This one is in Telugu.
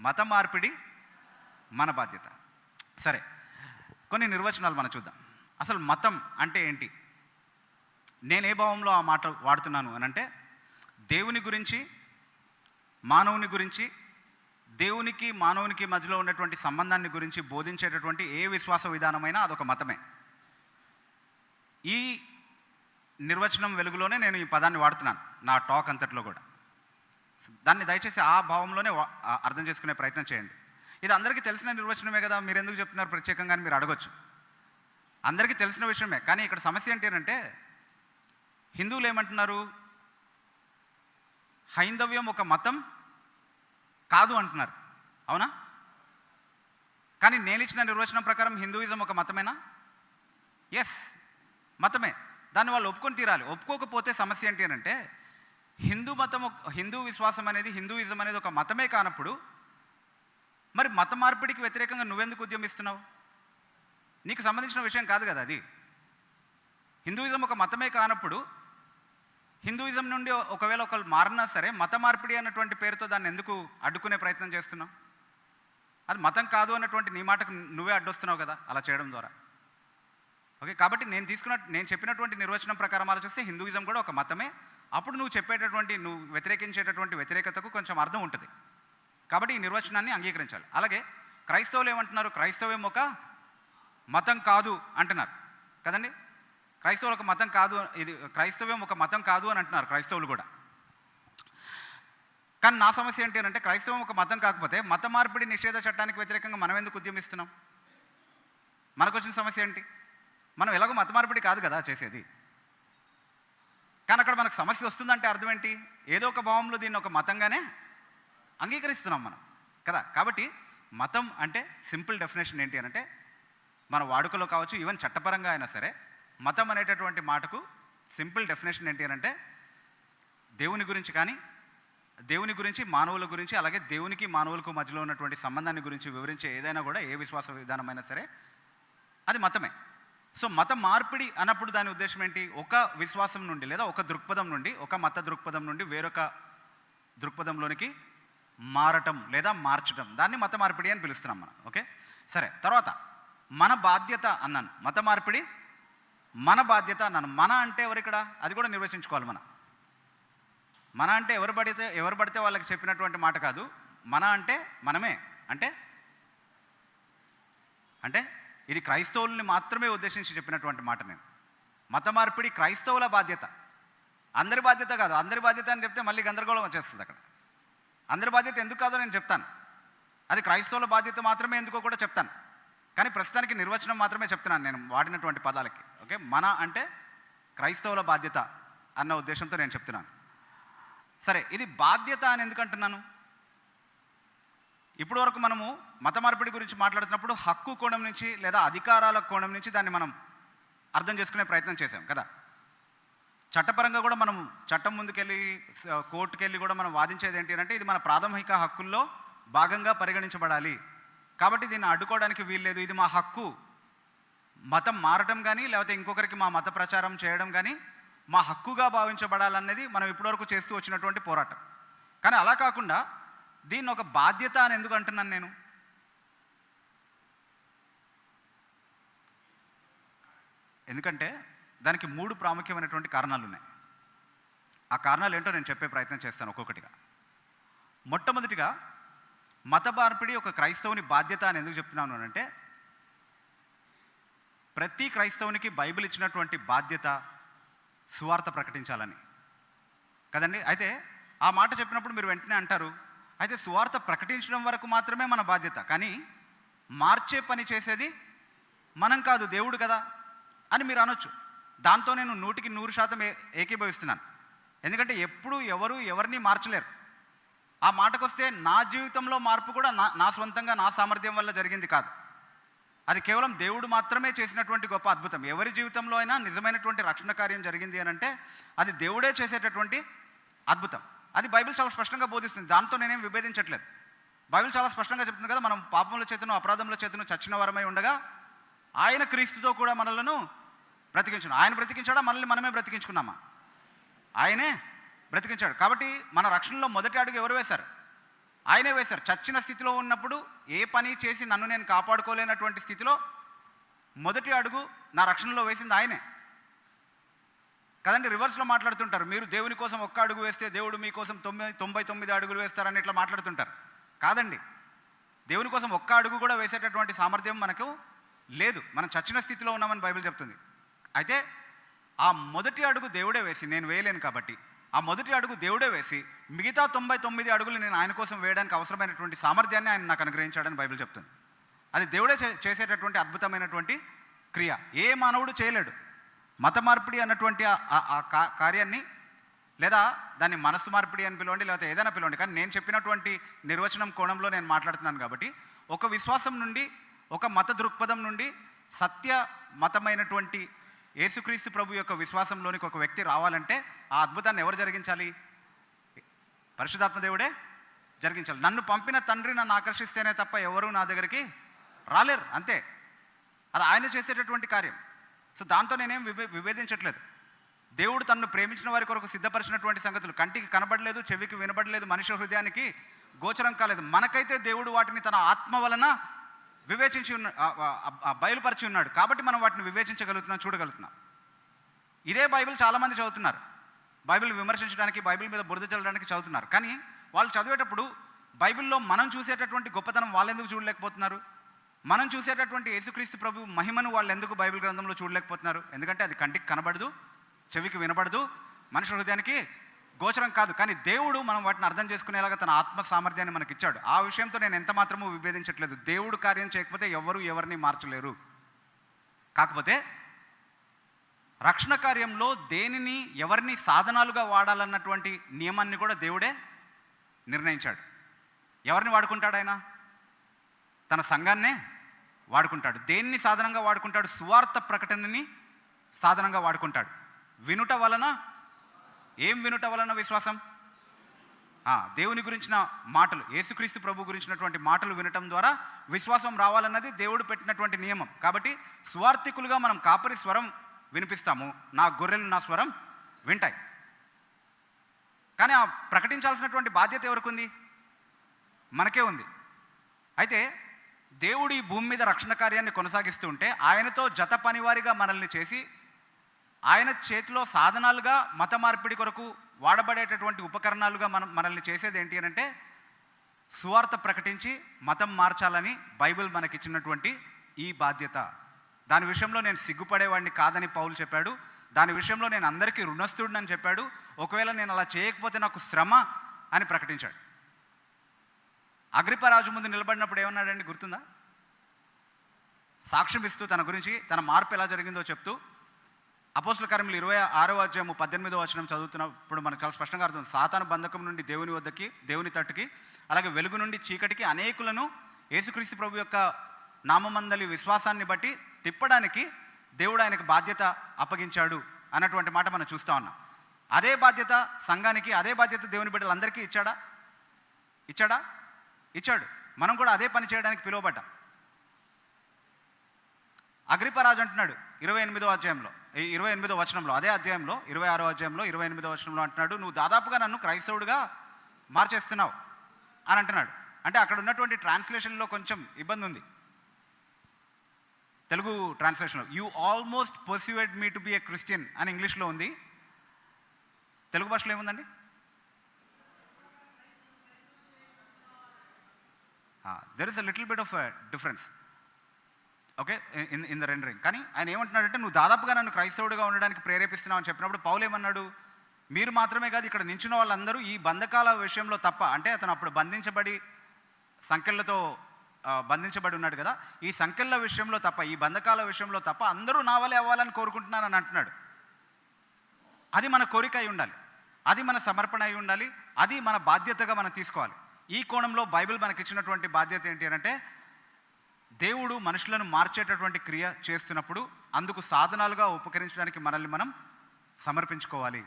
మత మార్పిడి మన బాధ్యత. సరే కొన్ని నిర్వచనాలు మనం చూద్దాం. అసలు మతం అంటే ఏంటి? నేను ఏ భావంలో ఆ మాట వాడుతున్నాను అని అంటే దేవుని గురించి మానవుని గురించి దేవునికి మానవునికి మధ్యలో ఉన్నటువంటి సంబంధాన్ని గురించి బోధించేటటువంటి ఏ విశ్వాస విధానమైనా అదొక మతమే. ఈ నిర్వచనం వెలుగులోనే నేను ఈ పదాన్ని వాడుతున్నాను నా టాక్ అంతట్లో కూడా. దాన్ని దయచేసి ఆ భావంలోనే అర్థం చేసుకునే ప్రయత్నం చేయండి. ఇది అందరికీ తెలిసిన నిర్వచనమే కదా మీరు ఎందుకు చెప్తున్నారు ప్రత్యేకంగా అని మీరు అడగొచ్చు. అందరికీ తెలిసిన విషయమే కానీ ఇక్కడ సమస్య ఏంటంటే హిందువులు ఏమంటున్నారు? హైందవ్యం ఒక మతం కాదు అంటున్నారు. అవునా? కానీ నేను ఇచ్చిన నిర్వచనం ప్రకారం హిందూయిజం ఒక మతమేనా? ఎస్ మతమే. దాన్ని వాళ్ళు ఒప్పుకొని తీరాలి. ఒప్పుకోకపోతే సమస్య ఏంటి అంటే హిందూ మతం హిందూ విశ్వాసం అనేది హిందూయిజం అనేది ఒక మతమే కానప్పుడు మరి మత మార్పిడికి వ్యతిరేకంగా నువ్వెందుకు ఉద్యమిస్తున్నావు? నీకు సంబంధించిన విషయం కాదు కదా అది. హిందూయిజం ఒక మతమే కానప్పుడు హిందూయిజం నుండి ఒకవేళ ఒకళ్ళు మారినా సరే మత మార్పిడి అన్నటువంటి పేరుతో దాన్ని ఎందుకు అడ్డుకునే ప్రయత్నం చేస్తున్నావు? అది మతం కాదు అన్నటువంటి నీ మాటకు నువ్వే అడ్డొస్తున్నావు కదా అలా చేయడం ద్వారా. ఓకే కాబట్టి నేను తీసుకున్న నేను చెప్పినటువంటి నిర్వచనం ప్రకారం ఆలోచిస్తే హిందూయిజం కూడా ఒక మతమే అప్పుడు నువ్వు చెప్పేటటువంటి నువ్వు వ్యతిరేకించేటటువంటి వ్యతిరేకతకు కొంచెం అర్థం ఉంటుంది. కాబట్టి ఈ నిర్వచనాన్ని అంగీకరించాలి. అలాగే క్రైస్తవులు ఏమంటున్నారు? క్రైస్తవ్యం ఒక మతం కాదు అంటున్నారు. కదండి? క్రైస్తవులు ఒక మతం కాదు ఇది క్రైస్తవ్యం ఒక మతం కాదు అని అంటున్నారు క్రైస్తవులు కూడా. కానీ నా సమస్య ఏంటి అంటే క్రైస్తవం ఒక మతం కాకపోతే మత మార్పిడి నిషేధ చట్టానికి వ్యతిరేకంగా మనం ఎందుకు ఉద్యమిస్తున్నాం? మనకు వచ్చిన సమస్య ఏంటి? మనం ఎలాగో మత మార్పిడి కాదు కదా చేసేది. కానీ అక్కడ మనకు సమస్య వస్తుందంటే అర్థం ఏంటి? ఏదో ఒక భావంలో దీన్ని ఒక మతంగానే అంగీకరిస్తున్నాం మనం. కదా? కాబట్టి మతం అంటే సింపుల్ డెఫినేషన్ ఏంటి అని అంటే మన వాడుకలో కావచ్చు ఈవెన్ చట్టపరంగా అయినా సరే మతం అనేటటువంటి మాటకు సింపుల్ డెఫినేషన్ ఏంటి అని అంటే దేవుని గురించి కానీ దేవుని గురించి మానవుల గురించి అలాగే దేవునికి మానవులకు మధ్యలో ఉన్నటువంటి సంబంధాన్ని గురించి వివరించే ఏదైనా కూడా ఏ విశ్వాస విధానమైనా సరే అది మతమే. సో మత మార్పిడి అన్నప్పుడు దాని ఉద్దేశం ఏంటి? ఒక విశ్వాసం నుండి లేదా ఒక దృక్పథం నుండి ఒక మత దృక్పథం నుండి వేరొక దృక్పథంలోనికి మారటం లేదా మార్చటం. దాన్ని మత మార్పిడి అని పిలుస్తున్నాం మనం. ఓకే? సరే తర్వాత మన బాధ్యత అన్నాను. మత మార్పిడి మన బాధ్యత అన్నాను. మన అంటే ఎవరు ఇక్కడ అది కూడా నిర్వచించుకోవాలి మనం. మన అంటే ఎవరు పడితే ఎవరు పడితే వాళ్ళకి చెప్పినటువంటి మాట కాదు. మన అంటే మనమే. అంటే? అంటే? ఇది క్రైస్తవుల్ని మాత్రమే ఉద్దేశించి చెప్పినటువంటి మాట నేను. మత మార్పిడి క్రైస్తవుల బాధ్యత. అందరి బాధ్యత కాదు. అందరి బాధ్యత అని చెప్తే మళ్ళీ గందరగోళం వచ్చేస్తుంది అక్కడ. అందరి బాధ్యత ఎందుకు కాదో నేను చెప్తాను. అది క్రైస్తవుల బాధ్యత మాత్రమే ఎందుకో కూడా చెప్తాను. కానీ ప్రస్తుతానికి నిర్వచనం మాత్రమే చెప్తున్నాను నేను వాడినటువంటి పదాలకి. ఓకే? మన అంటే క్రైస్తవుల బాధ్యత అన్న ఉద్దేశంతో నేను చెప్తున్నాను. సరే ఇది బాధ్యత అని ఎందుకంటున్నాను ఇప్పటి వరకు మనము మత మార్పిడి గురించి మాట్లాడుతున్నప్పుడు హక్కు కోణం నుంచి లేదా అధికారాల కోణం నుంచి దాన్ని మనం అర్థం చేసుకునే ప్రయత్నం చేసాం కదా? చట్టపరంగా కూడా మనం చట్టం ముందుకెళ్ళి కోర్టుకెళ్ళి కూడా మనం వాదించేది ఏంటి అంటే ఇది మన ప్రాథమిక హక్కుల్లో భాగంగా పరిగణించబడాలి. కాబట్టి దీన్ని అడ్డుకోవడానికి వీల్లేదు ఇది మా హక్కు. మతం మారటం కానీ లేకపోతే ఇంకొకరికి మా మత ప్రచారం చేయడం కానీ మా హక్కుగా భావించబడాలన్నది మనం ఇప్పటివరకు చేస్తూ వచ్చినటువంటి పోరాటం. కానీ అలా కాకుండా దీన్ని ఒక బాధ్యత అని ఎందుకు అంటున్నాను నేను? ఎందుకంటే దానికి మూడు ప్రాముఖ్యమైనటువంటి కారణాలు ఉన్నాయి ఆ కారణాలు ఏంటో నేను చెప్పే ప్రయత్నం చేస్తాను ఒక్కొక్కటిగా. మొట్టమొదటిగా మత మార్పిడి ఒక క్రైస్తవుని బాధ్యత అని ఎందుకు చెప్తున్నాను అంటే ప్రతి క్రైస్తవునికి బైబిల్ ఇచ్చినటువంటి బాధ్యత సువార్త ప్రకటించాలని. కదండి? అయితే ఆ మాట చెప్పినప్పుడు మీరు వెంటనే అంటారు అయితే సువార్త ప్రకటించడం వరకు మాత్రమే మన బాధ్యత. కానీ మార్చే పని చేసేది మనం కాదు దేవుడు కదా అని మీరు అనొచ్చు. దాంతో నేను నూటికి నూరు శాతం ఏకీభవిస్తున్నాను. ఎందుకంటే ఎప్పుడు ఎవరు ఎవరిని మార్చలేరు. ఆ మాటకొస్తే నా జీవితంలో మార్పు కూడా నా నా స్వంతంగా నా సామర్థ్యం వల్ల జరిగింది కాదు. అది కేవలం దేవుడు మాత్రమే చేసినటువంటి గొప్ప అద్భుతం. ఎవరి జీవితంలో అయినా నిజమైనటువంటి రక్షణ కార్యం జరిగింది అని అంటే అది దేవుడే చేసేటటువంటి అద్భుతం. అది బైబిల్ చాలా స్పష్టంగా బోధిస్తుంది. దాంతో నేనేం విభేదించట్లేదు. బైబిల్ చాలా స్పష్టంగా చెప్తుంది కదా మనం పాపముల చేతను అపరాధముల చేతను చచ్చిన వరమై ఉండగా ఆయన క్రీస్తుతో కూడా మనలను బ్రతికించను. ఆయన బ్రతికించాడా? మనల్ని మనమే బ్రతికించుకున్నామా? ఆయనే బ్రతికించాడు. కాబట్టి మన రక్షణలో మొదటి అడుగు ఎవరు వేశారు? ఆయనే వేశారు. చచ్చిన స్థితిలో ఉన్నప్పుడు ఏ పని చేసి నన్ను నేను కాపాడుకోలేనటువంటి స్థితిలో మొదటి అడుగు నా రక్షణలో వేసింది ఆయనే. కదండి రివర్స్లో మాట్లాడుతుంటారు. మీరు దేవుని కోసం ఒక్క అడుగు వేస్తే దేవుడు మీకోసం తొమ్మిది తొంభై తొమ్మిది అడుగులు వేస్తారని ఇట్లా మాట్లాడుతుంటారు. కాదండి. దేవుని కోసం ఒక్క అడుగు కూడా వేసేటటువంటి సామర్థ్యం మనకు లేదు. మనం చచ్చిన స్థితిలో ఉన్నామని బైబిల్ చెప్తుంది. అయితే ఆ మొదటి అడుగు దేవుడే వేసి నేను వేయలేను కాబట్టి ఆ మొదటి అడుగు దేవుడే వేసి మిగతా తొంభై తొమ్మిది అడుగులు నేను ఆయన కోసం వేయడానికి అవసరమైనటువంటి సామర్థ్యాన్ని ఆయన నాకు అనుగ్రహించాడని బైబిల్ చెప్తుంది. అది దేవుడే చే- చేసేటటువంటి అద్భుతమైనటువంటి క్రియ. ఏ మానవుడు చేయలేడు. మత మార్పిడి అన్నటువంటి ఆ- కార్యాన్ని లేదా దాన్ని మనసు మార్పిడి అని పిలవండి లేకపోతే ఏదైనా పిలవండి. కానీ నేను చెప్పినటువంటి నిర్వచనం కోణంలో నేను మాట్లాడుతున్నాను కాబట్టి ఒక విశ్వాసం నుండి ఒక మత దృక్పథం నుండి సత్య మతమైనటువంటి యేసుక్రీస్తు ప్రభు యొక్క విశ్వాసంలోనికి ఒక వ్యక్తి రావాలంటే ఆ అద్భుతాన్ని ఎవరు జరిగించాలి? పరిశుధాత్మ దేవుడే జరిగించాలి. నన్ను పంపిన తండ్రి నన్ను ఆకర్షిస్తేనే తప్ప ఎవరు నా దగ్గరికి రాలేరు. అంతే. అది ఆయన చేసేటటువంటి కార్యం. సో దాంతో నేనేం విభే విభేదించట్లేదు దేవుడు తనను ప్రేమించిన వారి కొరకు సిద్ధపరిచినటువంటి సంగతులు. కంటికి కనబడలేదు చెవికి వినబడలేదు మనిషి హృదయానికి గోచరం కాలేదు. మనకైతే దేవుడు వాటిని తన ఆత్మ వలన వివేచించి ఉన్న బయలుపరిచి ఉన్నాడు. కాబట్టి మనం వాటిని వివేచించగలుగుతున్నాం చూడగలుగుతున్నాం. ఇదే బైబిల్ చాలామంది చదువుతున్నారు. బైబిల్ విమర్శించడానికి బైబిల్ మీద బురద చల్లడానికి చదువుతున్నారు. కానీ వాళ్ళు చదివేటప్పుడు బైబిల్లో మనం చూసేటటువంటి గొప్పతనం వాళ్ళెందుకు చూడలేకపోతున్నారు? మనం చూసేటటువంటి యేసుక్రీస్తు ప్రభు మహిమను వాళ్ళు ఎందుకు బైబిల్ గ్రంథంలో చూడలేకపోతున్నారు? ఎందుకంటే అది కంటికి కనబడదు చెవికి వినబడదు మనుషు హృదయానికి గోచరం కాదు. కానీ దేవుడు మనం వాటిని అర్థం చేసుకునేలాగా తన ఆత్మ సామర్థ్యాన్ని మనకి ఇచ్చాడు. ఆ విషయంతో నేను ఎంత మాత్రమూ విభేదించట్లేదు. దేవుడు కార్యం చేయకపోతే ఎవరు ఎవరిని మార్చలేరు. కాకపోతే రక్షణ కార్యంలో దేనిని ఎవరిని సాధనాలుగా వాడాలన్నటువంటి నియమాన్ని కూడా దేవుడే నిర్ణయించాడు. ఎవరిని వాడుకుంటాడు ఆయన? తన సంఘాన్నే వాడుకుంటాడు. దేన్ని సాధనంగా వాడుకుంటాడు? సువార్త ప్రకటనని సాధనంగా వాడుకుంటాడు. వినుట వలన? ఏం వినుట వలన విశ్వాసం? దేవుని గురించిన మాటలు యేసుక్రీస్తు ప్రభు గురించినటువంటి మాటలు వినటం ద్వారా విశ్వాసం రావాలన్నది దేవుడు పెట్టినటువంటి నియమం. కాబట్టి స్వార్థికులుగా మనం కాపరి స్వరం వినిపిస్తాము. నా గొర్రెలు నా స్వరం వింటాయి. కానీ ఆ ప్రకటించాల్సినటువంటి బాధ్యత ఎవరికి ఉంది? మనకే ఉంది. అయితే దేవుడు ఈ భూమి మీద రక్షణ కార్యాన్ని కొనసాగిస్తూ ఉంటే ఆయనతో జత పనివారిగా మనల్ని చేసి ఆయన చేతిలో సాధనాలుగా మత మార్పిడి కొరకు వాడబడేటటువంటి ఉపకరణాలుగా మనం మనల్ని చేసేది ఏంటి అని అంటే సువార్త ప్రకటించి మతం మార్చాలని బైబిల్ మనకిచ్చినటువంటి ఈ బాధ్యత. దాని విషయంలో నేను సిగ్గుపడేవాడిని కాదని పౌలు చెప్పాడు. దాని విషయంలో నేను అందరికీ రుణస్థుడినని చెప్పాడు. ఒకవేళ నేను అలా చేయకపోతే నాకు శ్రమ అని ప్రకటించాడు. అగ్రిపరాజు ముందు నిలబడినప్పుడు ఏమన్నాడండి గుర్తుందా? సాక్ష్యం ఇస్తూ తన గురించి తన మార్పు ఎలా జరిగిందో చెప్తూ అపోసుల కార్యములు ఇరవై ఆరో అధ్యాయము పద్దెనిమిదో వచనం చదువుతున్నప్పుడు మనకు చాలా స్పష్టంగా అర్థం సాతాను బంధకం నుండి దేవుని వద్దకి దేవుని తట్టుకి అలాగే వెలుగు నుండి చీకటికి అనేకులను యేసుక్రీస్తు ప్రభు యొక్క నామమందలి విశ్వాసాన్ని బట్టి తిప్పడానికి దేవుడు ఆయనకు బాధ్యత అప్పగించాడు అన్నటువంటి మాట మనం చూస్తా ఉన్నాం. అదే బాధ్యత సంఘానికి అదే బాధ్యత దేవుని బిడ్డలందరికీ ఇచ్చాడా? ఇచ్చాడా? ఇచ్చాడు. మనం కూడా అదే పని చేయడానికి పిలువబడ్డాం. అగ్రిపరాజు అంటున్నాడు ఇరవై ఎనిమిదో అధ్యాయంలో ఈ ఇరవై ఎనిమిదో వచనంలో అదే అధ్యాయంలో ఇరవై ఆరో అధ్యాయంలో ఇరవై ఎనిమిదో వచనంలో అంటున్నాడు నువ్వు దాదాపుగా నన్ను క్రైస్తవుడిగా మార్చేస్తున్నావు అని అంటున్నాడు. అంటే అక్కడ ఉన్నటువంటి ట్రాన్స్లేషన్లో కొంచెం ఇబ్బంది ఉంది. Telugu ట్రాన్స్లేషన్లో you almost perceived me to be a Christian అని ఇంగ్లీష్లో ఉంది. తెలుగు భాషలో ఏముందండి? There is a little bit of difference okay in in the rendering కానీ ఆయన ఏమంటున్నాడంటే నువ్వు దాదాపుగా నన్ను క్రైస్తవుడిగా ఉండడానికి ప్రేరేపిస్తున్నావు అని చెప్పినప్పుడు పౌలు ఏమన్నాడు? మీరు మాత్రమే కాదు ఇక్కడ నించిన వాళ్ళందరూ ఈ బంధకాల విషయంలో తప్ప అంటే అతను అప్పుడు బంధించబడి సంఖ్యలతో బంధించబడి ఉన్నాడు కదా? ఈ సంఖ్యల విషయంలో తప్ప ఈ బంధకాల విషయంలో తప్ప అందరూ నా వలే అవ్వాలని కోరుకుంటున్నానని అంటున్నాడు. అది మన కోరిక అయి ఉండాలి. అది మన సమర్పణ అయి ఉండాలి. అది మన బాధ్యతగా మనం తీసుకోవాలి. ఈ కోణంలో బైబిల్ మనకి ఇచ్చినటువంటి బాధ్యత ఏంటి అంటే దేవుడు మనుషులను మార్చేటటువంటి క్రియ చేస్తున్నప్పుడు అందుకు సాధనాలుగా ఉపకరించడానికి మనల్ని మనం సమర్పించుకోవాలి.